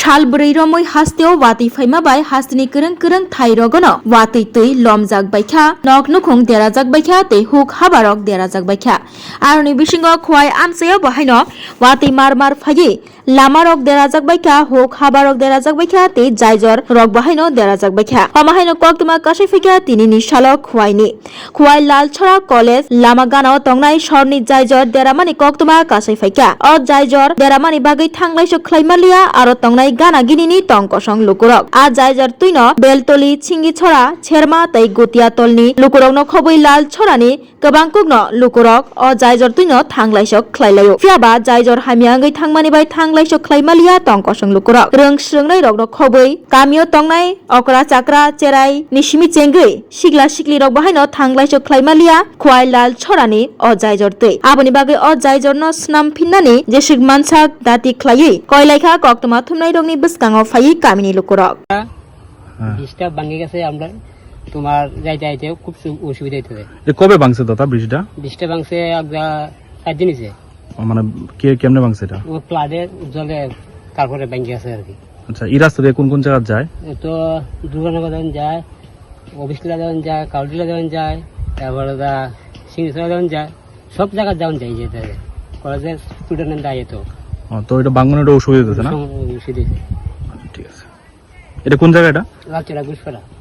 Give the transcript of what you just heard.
সালব্রৈরময় হাস্তেও ওয়াতি ফাইমাবাই হাস্তিনি করেন করেন থাই রগন। ওয়াতি তৈ লমজাক বাইখা নক নুখং দেরাজাক বাইখা, তে হুক হাবারক দেরা জাগ বাইখা। আর নি নিবিসিংগ খোয়াই আমসেও বহাইন। ওয়াতি মার মার ফাইয়ে লামা রক দেরাজাক বাইখা, হোক হাবা রক দেরাজাক বাইখা, তে জাইজর রক বাহাইন দেরাজাক বাইখা। অমাহাইন কক তোমা কাশে ফিকা, তিনি নিশালক খুয়াইনি। খুয়াই লাল ছড়া কলেজ, লামা গানাও তংনাই সরনি জাইজর দেরামানি কক তোমা কাশে ফাইকা অ জাইজর দেরামানি থাংলাই থাংলাইস খ্লাইমালিয়া আর তংনাই গানা গিনিনি তংকসং লুকুরক। আ জাইজর তুইন, বেলতলি ছিঙ্গিছড়া ছেরমা তাই গতিয়া তলনি, লুকুরক ন খবই লাল ছড়ানি কবাংকুক ন লুকুরক, অ জাইজর থাংলাই থাংলাইস খ্লাইলায়ো ফিয়াবা জাইজর হামিয়াঙ্গৈ থাংমানি বাই থাং tanglai so khlaimalia tong kosong lukurok reng srengnai rok rok khoboi kamio tongnai okra chakra cherai nishimi chengai sigla sigli rok bahai no tanglai so khlaimalia khwai lal chorani ojai jorte aboni bagai ojai jorno snam phinnani je sig mansak dati khlaiye koilaikha koktoma thumnai খুব অসুবিধা হইতে কবে ভাঙছে দাদা বৃষ্টিটা বৃষ্টিটা ভাঙছে চার দিন মানে কে কেমনে ভাঙছে এটা? ও ফ্লাডের জলে তারপরে ভেঙে গেছে আর কি। আচ্ছা এই রাস্তা দিয়ে কোন কোন জায়গা যায়? তো দুর্গানগর যখন যায় অফিসলা যখন যায় কাউডিলা যখন যায় তারপরে দা সিংসরা যখন যায় সব জায়গায় যখন যাই যেতে হবে। কলেজের স্টুডেন্ট যায় তো। তো এটা একটা অসুবিধা হচ্ছে না? সুবিধা ঠিক আছে। এটা কোন জায়গা এটা? লালচেরা ঘুষপাড়া